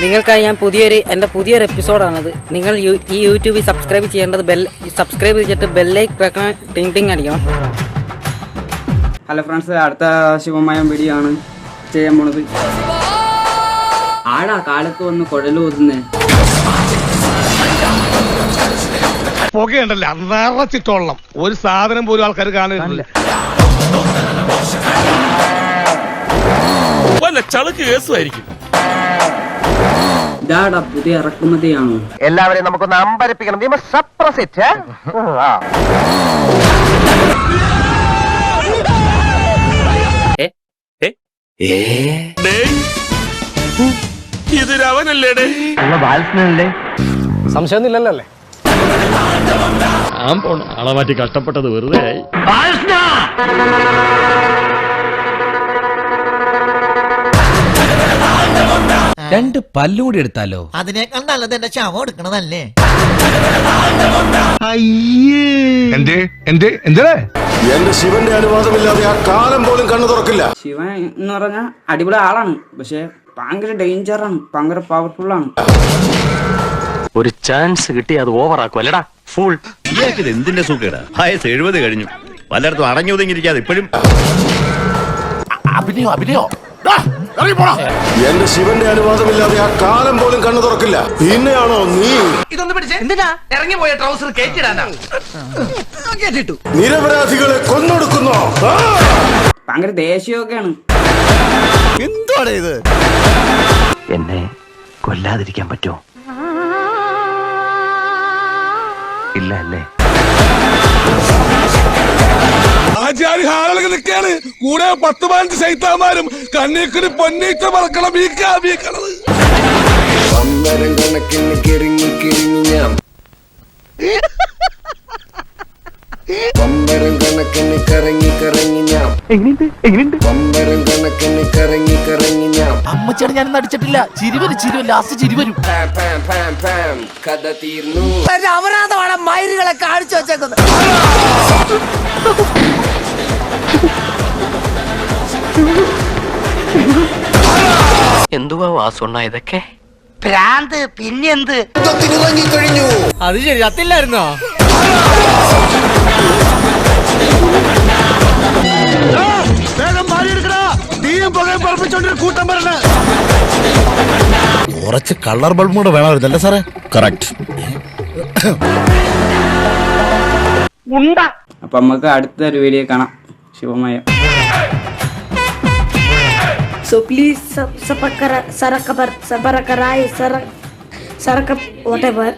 നിങ്ങൾക്കായി ഞാൻ പുതിയൊരു എന്റെ പുതിയൊരു എപ്പിസോഡാണത്. നിങ്ങൾ യു- ഈ യൂട്യൂബിൽ സബ്സ്ക്രൈബ് ചെയ്യേണ്ടത് ബെൽ സബ്സ്ക്രൈബ് ചെയ്തിട്ട് ബെല്ലൈക്ക് വെക്കണം ടിങ് ടിങ് അടിക്കണം. ഹലോ ഫ്രണ്ട്സ് അടുത്ത ശിവമയം വീഡിയോ ആണ് ചെയ്യാൻ പോണത്. ആടാ കാലത്ത് വന്ന് കുഴൽ ഊതുന്നേ. പുകയുണ്ടല്ല? ഒരു സാധനം പോലും ആൾക്കാർ കാണുന്നില്ല വല്ല ചളുക്ക് കേസുമായിരിക്കും. ഇതാടാ പുതിയ ഇറക്കുമതിയാണോ എല്ലാവരെയും നമുക്കൊന്ന് അമ്പരപ്പിക്കണം. ഡേയ്, ഇതൊരവനല്ലേടേ ഞാൻ പോണ ആളെ മാറ്റി കഷ്ടപ്പെട്ടത് വെറുതെ ആയി. രണ്ട് പല്ലും കൂടി എടുത്താലോ? അതിനേക്കാൾ നല്ലത് എന്റെ ശവം എടുക്കണതല്ലേ? എന്തേ? എന്തേ? എന്തേ എന്റെ ശിവന്റെ അനുവാദമില്ലാതെ ആ കാലം പോലും കണ്ണു തുറക്കില്ല. ശിവൻ എന്ന് പറഞ്ഞാൽ അടിപൊളി ആളാണ്. പക്ഷെ ഭയങ്കര ഡേഞ്ചറാണ് ഭയങ്കര പവർഫുൾ ആണ്. ഒരു ചാൻസ് കിട്ടി അത് ഓവർ അല്ലടാ ഫുൾ ഇയാൾക്ക് ഇത് എന്തിന്റെ സുഖേടാ? വയസ്സ് എഴുപത് കഴിഞ്ഞു. പലയിടത്തും അടഞ്ഞു ഒതുങ്ങിയിരിക്കാതെ ഇപ്പോഴും എന്റെ ശിവന്റെ അനുവാദമില്ലാതെ ആ കാലം പോലും കണ്ണു തുറക്കില്ല. പിന്നെയാണോ നീ? ഇതൊന്ന് പിടിച്ചേ. എന്തിനാ? ഇറങ്ങി പോയ ട്രൗസർ കേറ്റിടാനാ കേട്ടിട്ടു. നിരപരാധികളെ കൊന്നൊടുക്കുന്നു! ഭയങ്കര ദേഷ്യമൊക്കെയാണ്. എന്നെ കൊല്ലാതിരിക്കാൻ പറ്റുമോ? ഇല്ല അല്ലേ? ആചാര്യ ഹാളൊക്കെ നിൽക്കാണ് കൂടെ പത്ത് പതിനഞ്ച് സൈത്താന്മാരും കണ്ണീക്കിന് പൊന്നീറ്റ പറക്കണം. വീക്കാ വീക്കണത്. പമ്പരം കണക്കിന് കിറങ്ങി കിറങ്ങി ഞാൻ. പമ്പരം കണക്കിന് കറങ്ങി കറങ്ങി ഞാൻ. പമ്പരം കണക്കിന് കറങ്ങി കറങ്ങി ഞാൻ. അമ്മച്ചാണ് ഞാൻ അടിച്ചിട്ടില്ല. ചിരി വരും ചിരി വരും. ലാസ്റ്റ് ചിരി വരും. കഥ തീർന്നു. അപരാധമാണ് മയിലുകളെ കാണിച്ചു വെച്ചേക്കുന്നത്. എന്തുവാ വാസുണ്ണ ഇതൊക്കെ? ഭ്രാന്ത് പിന്നെന്ത്? കഴിഞ്ഞു അത് ശരി അത്തില്ലായിരുന്നോ വേഗം മാറിയെടുക്കടാ. നീയും പുകയും പറപ്പിച്ചോണ്ടൊരു കൂട്ടം വരണേ കുറച്ച് കളർ ബൾബും കൂടെ വേണമായിരുന്നല്ലേ സാറേ? കറക്റ്റ് അപ്പൊ നമുക്ക് അടുത്തൊരു വീഡിയോ കാണാം. ശിവമയം सो प्लीज़ सब सबक करा सरा खबर सबर कराए सर सर कप वट एवर